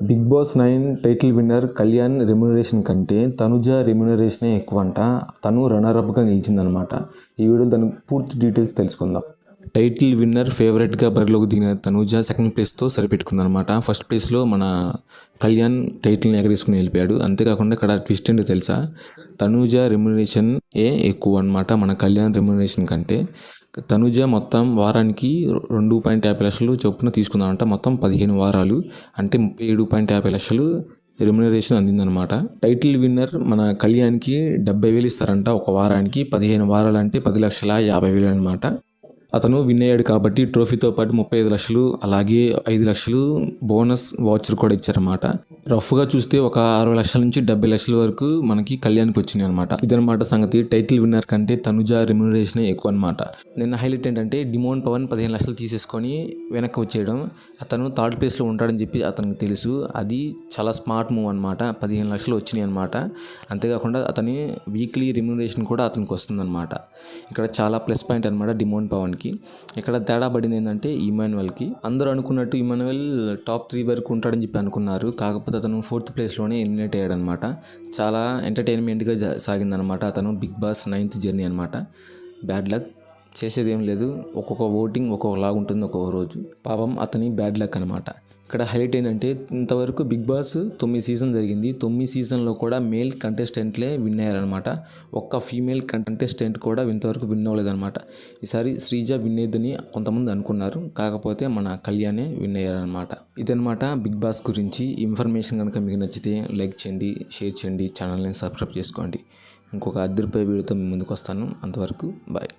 Big boss nine title winner Kalyan remuneration కంటే తనుజ రెమ్యునరేషనే ఎక్కువ అంట తను రన్నరప్గా నిలిచిందనమాట. ఈ వీడియోలో దాని పూర్తి డీటెయిల్స్ తెలుసుకుందాం. టైటిల్ విన్నర్ ఫేవరెట్గా బరిలోకి దిగిన తనుజ సెకండ్ ప్లేస్తో సరిపెట్టుకుందనమాట. ఫస్ట్ ప్లేస్లో మన కళ్యాణ్ టైటిల్ని ఎగరేసుకుని వెళ్ళిపోయాడు అంతేకాకుండా ఇక్కడ ట్విస్ట్ ఏంటో తెలుసా? తనుజ రెమ్యునరేషన్ ఏ ఎక్కువ అనమాట మన కళ్యాణ్ రెమ్యునరేషన్ కంటే. తనుజ మొత్తం వారానికి రెండు పాయింట్ యాభై లక్షలు చొప్పున తీసుకుందామంట. మొత్తం పదిహేను వారాలు. అంటే ముప్పై ఏడు పాయింట్ యాభై లక్షలు రెమ్యునరేషన్ అందిందనమాట టైటిల్ విన్నర్ మన కళ్యాణ్కి డెబ్బై వేలు ఇస్తారంట ఒక వారానికి. పదిహేను వారాలు అంటే పది లక్షల యాభై వేలు అనమాట అతను విన్ అయ్యాడు కాబట్టి ట్రోఫీతో పాటు ముప్పై ఐదు లక్షలు అలాగే ఐదు లక్షలు బోనస్ వాచర్ కూడా ఇచ్చారన్నమాట. రఫ్గా చూస్తే ఒక అరవై లక్షల నుంచి డెబ్బై లక్షల వరకు మనకి కళ్యాణ్కి వచ్చినాయి అనమాట ఇదనమాట సంగతి. టైటిల్ విన్నర్ కంటే తనుజ రెమ్యూనరేషన్ ఎక్కువ అనమాట నిన్న హైలైట్ ఏంటంటే డిమోన్ పవన్ పదిహేను లక్షలు తీసేసుకొని వెనక్కి వచ్చేయడం అతను థర్డ్ ప్లేస్లో ఉంటాడని చెప్పి అతనికి తెలుసు. అది చాలా స్మార్ట్ మూవ్ అనమాట పదిహేను లక్షలు వచ్చినాయి అనమాట అంతేకాకుండా అతని వీక్లీ రెమ్యూనరేషన్ కూడా అతనికి వస్తుందన్నమాట. ఇక్కడ చాలా ప్లస్ పాయింట్ అనమాట డిమోన్ పవన్కి. ఇక్కడ తేడా పడింది ఏంటంటే ఇమాన్యువల్కి అందరూ అనుకున్నట్టు ఇమాన్యువల్ టాప్ త్రీ వరకు ఉంటాడని చెప్పి అనుకున్నారు. కాకపోతే అతను ఫోర్త్ ప్లేస్లోనే ఎలిమినేట్ అయ్యాడనమాట. చాలా ఎంటర్టైన్మెంట్గా సాగిందనమాట. అతను బిగ్ బాస్ నైన్త్ జర్నీ అనమాట. బ్యాడ్ లక్ చేసేది ఏం లేదు. ఒక్కొక్క ఓటింగ్ ఒక్కొక్కలాగా ఉంటుంది ఒక్కొక్క రోజు. పాపం అతని బ్యాడ్ లక్ అనమాట. ఇక్కడ హైలైట్ ఏంటంటే ఇంతవరకు బిగ్ బాస్ తొమ్మిది సీజన్ జరిగింది. తొమ్మిది సీజన్లో కూడా మేల్ కంటెస్టెంట్లే విన్ అయ్యారనమాట ఒక్క ఫీమేల్ కంటెస్టెంట్ కూడా ఇంతవరకు విన్ అవ్వలేదన్నమాట. ఈసారి శ్రీజ విన్ అయ్యదని కొంతమంది అనుకున్నారు. కాకపోతే మన కళ్యాణే విన్ అయ్యారనమాట ఇదనమాట బిగ్ బాస్ గురించి. ఇన్ఫర్మేషన్ కనుక మీకు నచ్చితే లైక్ చేయండి షేర్ చేయండి ఛానల్ని సబ్స్క్రైబ్ చేసుకోండి. ఇంకొక అద్దరిపై వీడియోతో మీ ముందుకు వస్తాను అంతవరకు బాయ్.